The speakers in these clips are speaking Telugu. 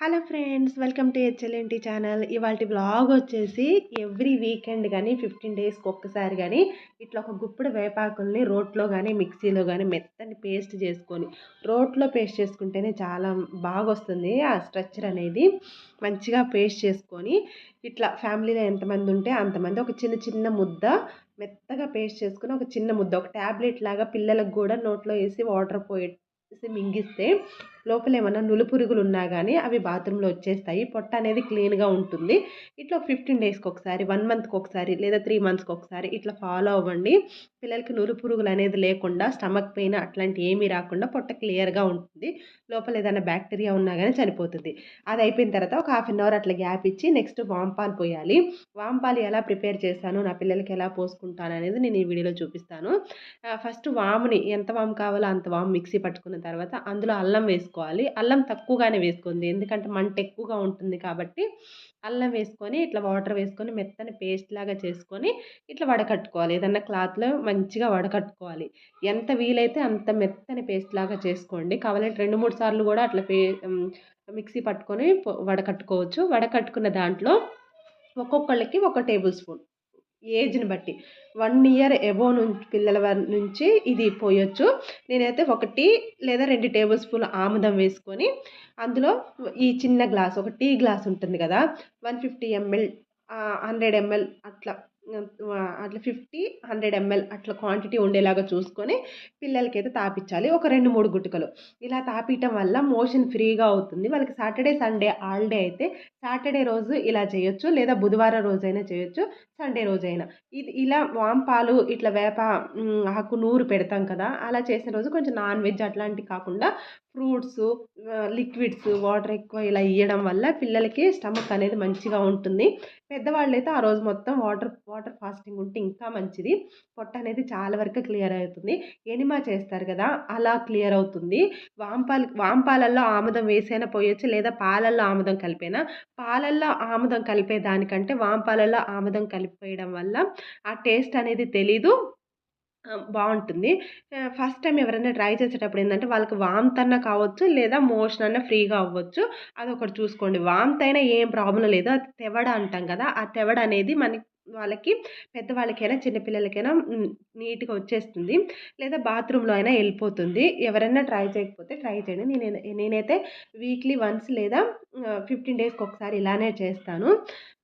Hello friends welcome to HLNT channel. ఇవాళ బ్లాగ్ వచ్చేసి ఎవ్రీ వీకెండ్ కానీ ఫిఫ్టీన్ డేస్కి ఒక్కసారి కానీ ఇట్లా ఒక గుప్పుడు వేపాకుల్ని రోట్లో కానీ మిక్సీలో కానీ మెత్తని పేస్ట్ చేసుకొని రోట్లో పేస్ట్ చేసుకుంటేనే చాలా బాగా వస్తుంది ఆ స్ట్రక్చర్ అనేది. మంచిగా పేస్ట్ చేసుకొని ఇట్లా ఫ్యామిలీలో ఎంతమంది ఉంటే అంతమంది ఒక చిన్న చిన్న ముద్ద మెత్తగా పేస్ట్ చేసుకుని ఒక చిన్న ముద్ద ఒక ట్యాబ్లెట్ లాగా పిల్లలకు కూడా నోట్లో వేసి వాటర్ పోయేసి మింగిస్తే లోపల ఏమన్నా నులుపురుగులు ఉన్నా కానీ అవి బాత్రూంలో వచ్చేస్తాయి. పొట్ట అనేది క్లీన్గా ఉంటుంది. ఇట్లా ఫిఫ్టీన్ డేస్కి ఒకసారి వన్ మంత్కి ఒకసారి లేదా త్రీ మంత్స్కి ఒకసారి ఇట్లా ఫాలో అవ్వండి. పిల్లలకి నులుపురుగులు అనేది లేకుండా స్టమక్ పెయిన్ అట్లాంటి ఏమీ రాకుండా పొట్ట క్లియర్గా ఉంటుంది. లోపల ఏదైనా బ్యాక్టీరియా ఉన్నా కానీ చనిపోతుంది. అది అయిపోయిన తర్వాత ఒక హాఫ్ అన్ అవర్ అట్లా గ్యాప్ ఇచ్చి నెక్స్ట్ వాంపాలు పోయాలి. వాంపాలు ఎలా ప్రిపేర్ చేస్తాను నా పిల్లలకి ఎలా పోసుకుంటాను అనేది నేను ఈ వీడియోలో చూపిస్తాను. ఫస్ట్ వాముని ఎంత వాము కావాలో అంత వాము మిక్సీ పట్టుకున్న తర్వాత అందులో అల్లం వేసుకుంటాను వేసుకోవాలి. అల్లం తక్కువగానే వేసుకుంది ఎందుకంటే మంట ఎక్కువగా ఉంటుంది కాబట్టి అల్లం వేసుకొని ఇట్లా వాటర్ వేసుకొని మెత్తని పేస్ట్ లాగా చేసుకొని ఇట్లా వడకట్టుకోవాలి. ఏదన్నా క్లాత్లో మంచిగా వడకట్టుకోవాలి. ఎంత వీలైతే అంత మెత్తని పేస్ట్ లాగా చేసుకోండి. కావాలంటే రెండు మూడు సార్లు కూడా అట్లా పే మిక్సీ పట్టుకొని వడకట్టుకోవచ్చు. వడకట్టుకున్న దాంట్లో ఒక్కొక్కళ్ళకి ఒక టేబుల్ స్పూన్. ఏజ్ని బట్టి. వన్ ఇయర్ ఎబో నుంచి పిల్లల నుంచి ఇది పోయొచ్చు. నేనైతే ఒకటి లేదా రెండు టేబుల్ స్పూన్ ఆముదం వేసుకొని అందులో ఈ చిన్న గ్లాస్ ఒక టీ గ్లాస్ ఉంటుంది కదా one fifty ml hundred ml అట్లా అట్లా ఫిఫ్టీ హండ్రెడ్ ఎంఎల్ అట్లా క్వాంటిటీ ఉండేలాగా చూసుకొని పిల్లలకి అయితే తాపించాలి ఒక రెండు మూడు గుట్టుకలు ఇలా తాపించడం వల్ల మోషన్ ఫ్రీగా అవుతుంది. వాళ్ళకి సాటర్డే సండే హాలిడే అయితే సాటర్డే రోజు ఇలా చేయొచ్చు. లేదా బుధవారం రోజైనా చేయొచ్చు. సండే రోజైనా. ఇది ఇలా వాంపాలు ఇట్లా వేప ఆకు నూరు పెడతాం కదా. అలా చేసిన రోజు కొంచెం నాన్ వెజ్ అట్లాంటివి కాకుండా ఫ్రూట్స్ లిక్విడ్స్ వాటర్ ఎక్కువ ఇలా ఇవ్వడం వల్ల పిల్లలకి స్టమక్ అనేది మంచిగా ఉంటుంది. పెద్దవాళ్ళు అయితే ఆ రోజు మొత్తం వాటర్ వాటర్ ఫాస్టింగ్ ఉంటే ఇంకా మంచిది. పొట్ట అనేది చాలా వరకు క్లియర్ అవుతుంది. ఎనిమా చేస్తారు కదా అలా క్లియర్ అవుతుంది. వాంపాలు వాంపాలల్లో ఆముదం వేసైనా పోయొచ్చు లేదా పాలల్లో ఆముదం కలిపేనా? పాలల్లో ఆముదం కలిపే దానికంటే వాంపాలల్లో ఆముదం కలిపేయడం వల్ల ఆ టేస్ట్ అనేది తెలీదు. బాగుంటుంది. ఫస్ట్ టైం ఎవరైనా ట్రై చేసేటప్పుడు ఏంటంటే వాళ్ళకి వాంత్ అన్న కావచ్చు లేదా మోషన్ అన్న ఫ్రీగా అవ్వచ్చు. అదొకటి చూసుకోండి. వాంత్ అయినా ఏం ప్రాబ్లం లేదు. అది తెవడ అంటాం కదా ఆ తెవడ అనేది మనకి వాళ్ళకి పెద్దవాళ్ళకైనా చిన్నపిల్లలకైనా నీట్గా వచ్చేస్తుంది. లేదా బాత్రూంలో అయినా వెళ్ళిపోతుంది. ఎవరైనా ట్రై చేయకపోతే ట్రై చేయండి. నేను నేనైతే వీక్లీ వన్స్ లేదా ఫిఫ్టీన్ డేస్కి ఒకసారి ఇలానే చేస్తాను.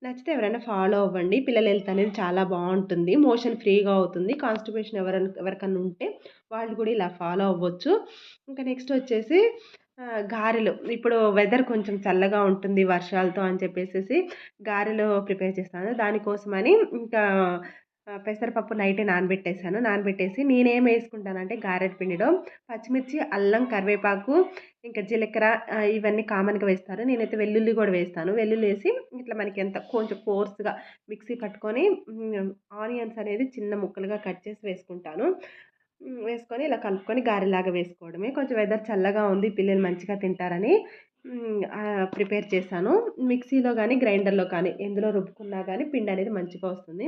నచ్చితే ఎవరైనా ఫాలో అవ్వండి. పిల్లల హెల్త్ అనేది చాలా బాగుంటుంది. మోషన్ ఫ్రీగా అవుతుంది. కాన్స్టిపేషన్ ఎవరైనా ఎవరికన్నా ఉంటే వాళ్ళు కూడా ఇలా ఫాలో అవ్వచ్చు. ఇంకా నెక్స్ట్ వచ్చేసి గారెలు. ఇప్పుడు వెదర్ కొంచెం చల్లగా ఉంటుంది వర్షాలతో అని చెప్పేసి గారెలు ప్రిపేర్ చేస్తాను. దానికోసమని ఇంకా పెసరపప్పు నైటే నానబెట్టేసాను నానబెట్టేసి నేనేం వేసుకుంటానంటే గారెల పిండిలో పచ్చిమిర్చి అల్లం కరివేపాకు ఇంకా జీలకర్ర ఇవన్నీ కామన్గా వేస్తారు. నేనైతే వెల్లుల్లి కూడా వేస్తాను. వెల్లుల్లి వేసి ఇట్లా మనకి ఎంత కొంచెం కోర్స్గా మిక్సీ పట్టుకొని ఆనియన్స్ అనేది చిన్న ముక్కలుగా కట్ చేసి వేసుకుంటాను. వేసుకొని ఇలా కలుపుకొని గారెలాగా వేసుకోవడమే. కొంచెం వెదర్ చల్లగా ఉంది పిల్లలు మంచిగా తింటారని ప్రిపేర్ చేశాను. మిక్సీలో కానీ గ్రైండర్లో కానీ ఎందులో రుబ్బుకున్నా కానీ పిండి అనేది మంచిగా వస్తుంది.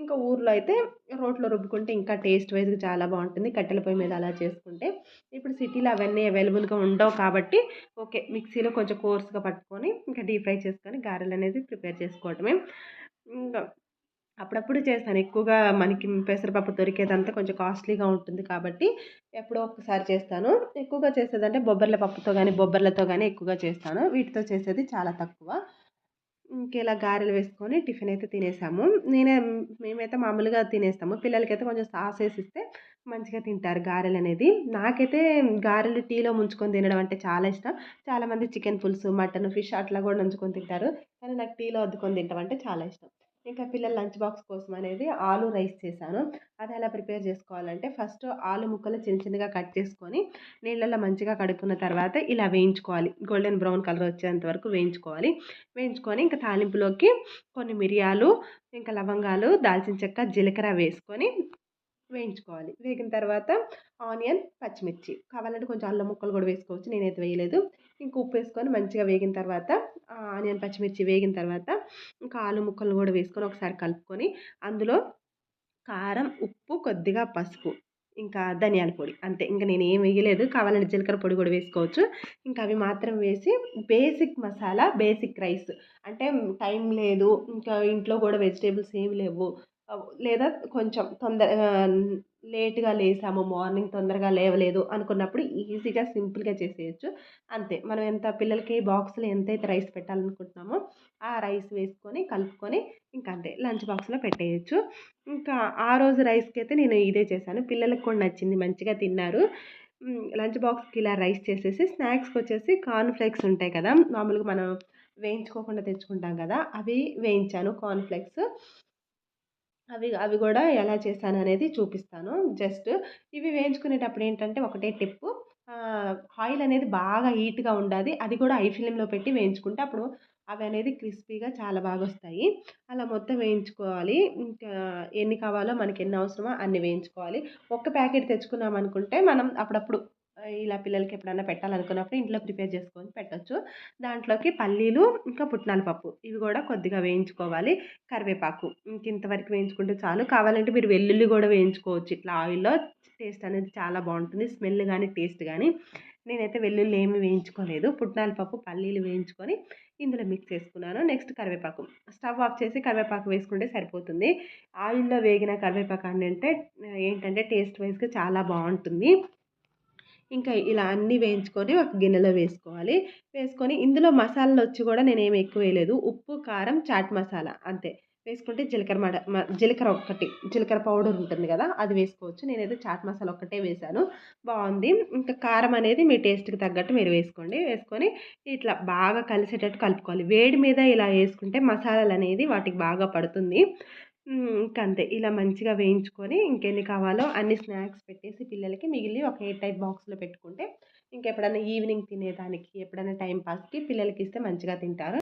ఇంకా ఊర్లో అయితే రోట్లో రుబ్బుకుంటే ఇంకా టేస్ట్ వైజ్గా చాలా బాగుంటుంది. కట్టెల పొయ్యి మీద అలా చేసుకుంటే. ఇప్పుడు సిటీలో అవన్నీ అవైలబుల్గా ఉండవు కాబట్టి ఓకే మిక్సీలో కొంచెం కోర్స్గా పట్టుకొని ఇంకా డీప్ ఫ్రై చేసుకొని గారెలు అనేది ప్రిపేర్ చేసుకోవడమే. ఇంకా అప్పుడప్పుడు చేస్తాను. ఎక్కువగా మనకి పెసరపప్పు దొరికేదంతా కొంచెం కాస్ట్లీగా ఉంటుంది కాబట్టి ఎప్పుడో ఒకసారి చేస్తాను. ఎక్కువగా చేసేదంటే బొబ్బర్ల పప్పుతో కానీ బొబ్బర్లతో కానీ ఎక్కువగా చేస్తాను. వీటితో చేసేది చాలా తక్కువ. ఇంకెలా గారెలు వేసుకొని టిఫిన్ అయితే తినేసాము. నేనే మేమైతే మామూలుగా తినేస్తాము. పిల్లలకైతే కొంచెం సాస్ వేసిస్తే మంచిగా తింటారు గారెలు అనేది. నాకైతే గారెలు టీలో ముంచుకొని తినడం అంటే చాలా ఇష్టం. చాలామంది చికెన్ పులుసు మటన్ ఫిష్ అట్లా కూడా నంచుకొని తింటారు. కానీ నాకు టీలో అద్దుకొని తింటాం అంటే చాలా ఇష్టం. ఇంకా పిల్లల లంచ్ బాక్స్ కోసం అనేది ఆలు రైస్ చేశాను. అది ఎలా ప్రిపేర్ చేసుకోవాలంటే ఫస్ట్ ఆలు ముక్కలు చిన్న చిన్నగా కట్ చేసుకొని నీళ్ళల్లో మంచిగా కడుక్కున్న తర్వాత ఇలా వేయించుకోవాలి. గోల్డెన్ బ్రౌన్ కలర్ వచ్చేంత వరకు వేయించుకోవాలి. వేయించుకొని ఇంకా తాలింపులోకి కొన్ని మిరియాలు ఇంకా లవంగాలు దాల్చిన చెక్క జీలకర్ర వేసుకొని వేయించుకోవాలి. వేగిన తర్వాత ఆనియన్ పచ్చిమిర్చి కావాలంటే కొంచెం అల్లం ముక్కలు కూడా వేసుకోవచ్చు. నేనైతే వేయలేదు. ఇంకా ఉప్పు వేసుకొని మంచిగా వేగిన తర్వాత ఆనియన్ పచ్చిమిర్చి వేగిన తర్వాత ఇంకా ఆలు ముక్కలు కూడా వేసుకొని ఒకసారి కలుపుకొని అందులో కారం ఉప్పు కొద్దిగా పసుపు ఇంకా ధనియాల పొడి అంతే. ఇంకా నేను ఏం వేయలేదు. కావాలంటే జీలకర్ర పొడి కూడా వేసుకోవచ్చు. ఇంకా అవి మాత్రం వేసి బేసిక్ మసాలా బేసిక్ రైస్ అంటే టైం లేదు. ఇంకా ఇంట్లో కూడా వెజిటేబుల్స్ ఏమి లేవు. లేదా కొంచెం తొందర లేట్గా లేసాము మార్నింగ్ తొందరగా లేవలేదు అనుకున్నప్పుడు ఈజీగా సింపుల్గా చేసేయచ్చు. అంతే. మనం ఎంత పిల్లలకి బాక్స్లో ఎంతైతే రైస్ పెట్టాలనుకుంటున్నామో ఆ రైస్ వేసుకొని కలుపుకొని ఇంకా అంతే లంచ్ బాక్స్లో పెట్టేయచ్చు. ఇంకా ఆ రోజు రైస్కి అయితే నేను ఇదే చేశాను. పిల్లలకు కూడా నచ్చింది మంచిగా తిన్నారు. లంచ్ బాక్స్కి ఇలా రైస్ చేసేసి స్నాక్స్కి వచ్చేసి కార్న్ఫ్లేక్స్ ఉంటాయి కదా మామూలుగా మనం వేయించుకోకుండా తెచ్చుకుంటాం కదా అవి వేయించాను కార్న్ఫ్లెక్స్ అవి అవి కూడా ఎలా చేశాను అనేది చూపిస్తాను. జస్ట్ ఇవి వేయించుకునేటప్పుడు ఏంటంటే ఒకటే టిప్పు. ఆయిల్ అనేది బాగా హీట్గా ఉండాలి. అది కూడా ఐ ఫ్లేమ్లో పెట్టి వేయించుకుంటే అప్పుడు అవి అనేది క్రిస్పీగా చాలా బాగా వస్తాయి. అలా మొత్తం వేయించుకోవాలి. ఇంకా ఎన్ని కావాలో మనకి ఎన్ని అవసరమో అన్ని వేయించుకోవాలి. ఒక్క ప్యాకెట్ తెచ్చుకున్నాం అనుకుంటే మనం అప్పుడప్పుడు ఇలా పిల్లలకి ఎప్పుడైనా పెట్టాలనుకున్నప్పుడు ఇంట్లో ప్రిపేర్ చేసుకొని పెట్టచ్చు. దాంట్లోకి పల్లీలు ఇంకా పుట్నాల పప్పు. ఇవి కూడా కొద్దిగా వేయించుకోవాలి. కరివేపాకు. ఇంక ఇంతవరకు వేయించుకుంటే చాలు. కావాలంటే మీరు వెల్లుల్లి కూడా వేయించుకోవచ్చు. ఇట్లా ఆయిల్లో టేస్ట్ అనేది చాలా బాగుంటుంది. స్మెల్ కానీ టేస్ట్ కానీ నేనైతే వెల్లుల్లి ఏమి వేయించుకోలేదు. పుట్నాల పప్పు పల్లీలు వేయించుకొని ఇందులో మిక్స్ చేసుకున్నాను. నెక్స్ట్ కరివేపాకు. స్టవ్ ఆఫ్ చేసి కరివేపాకు వేసుకుంటే సరిపోతుంది. ఆయిల్లో వేగిన కరివేపాకు అంటే ఏంటంటే టేస్ట్ వైజ్గా చాలా బాగుంటుంది. ఇంకా ఇలా అన్నీ వేయించుకొని ఒక గిన్నెలో వేసుకోవాలి. వేసుకొని ఇందులో మసాలాలు వచ్చి కూడా నేను ఏమి ఎక్కువ వేయలేదు. ఉప్పు కారం చాట్ మసాలా అంతే. వేసుకుంటే జీలకర్ర మడ జీలకర్ర ఒక్కటి జీలకర్ర పౌడర్ ఉంటుంది కదా అది వేసుకోవచ్చు. నేనైతే చాట్ మసాలా ఒక్కటే వేసాను బాగుంది. ఇంకా కారం అనేది మీ టేస్ట్కి తగ్గట్టు మీరు వేసుకోండి. వేసుకొని ఇట్లా బాగా కలిసేటట్టు కలుపుకోవాలి. వేడి మీద ఇలా వేసుకుంటే మసాలాలు అనేది వాటికి బాగా పడుతుంది. ఇంకా అంతే. ఇలా మంచిగా వేయించుకొని ఇంకెన్ని కావాలో అన్ని స్నాక్స్ పెట్టేసి పిల్లలకి మిగిలి ఒక ఎయిర్ టైట్ బాక్స్లో పెట్టుకుంటే ఇంకెప్పుడైనా ఈవినింగ్ తినేదానికి ఎప్పుడైనా టైం పాస్కి పిల్లలకి ఇస్తే మంచిగా తింటారు.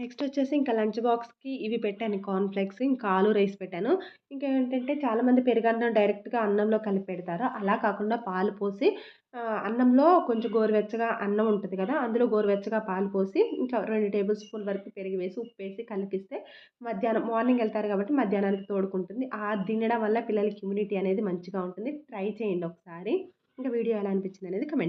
నెక్స్ట్ వచ్చేసి ఇంకా లంచ్ బాక్స్కి ఇవి పెట్టాను కార్న్ఫ్లెక్స్ ఇంకా ఆలు రైస్ పెట్టాను. ఇంకా ఏంటంటే చాలామంది పెరుగన్నం డైరెక్ట్గా అన్నంలో కలిపి పెడతారు. అలా కాకుండా పాలు పోసి అన్నంలో కొంచెం గోరువెచ్చగా అన్నం ఉంటుంది కదా అందులో గోరువెచ్చగా పాలు పోసి ఇంకా రెండు టేబుల్ స్పూన్ వరకు పెరిగి వేసి ఉప్పు వేసి కలిపిస్తే మధ్యాహ్నం మార్నింగ్ వెళ్తారు కాబట్టి మధ్యాహ్నానికి తోడుకుంటుంది. ఆ తినడం వల్ల పిల్లలకి ఇమ్యూనిటీ అనేది మంచిగా ఉంటుంది. ట్రై చేయండి ఒకసారి. ఇంకా వీడియో ఎలా అనిపించింది అనేది కమెంట్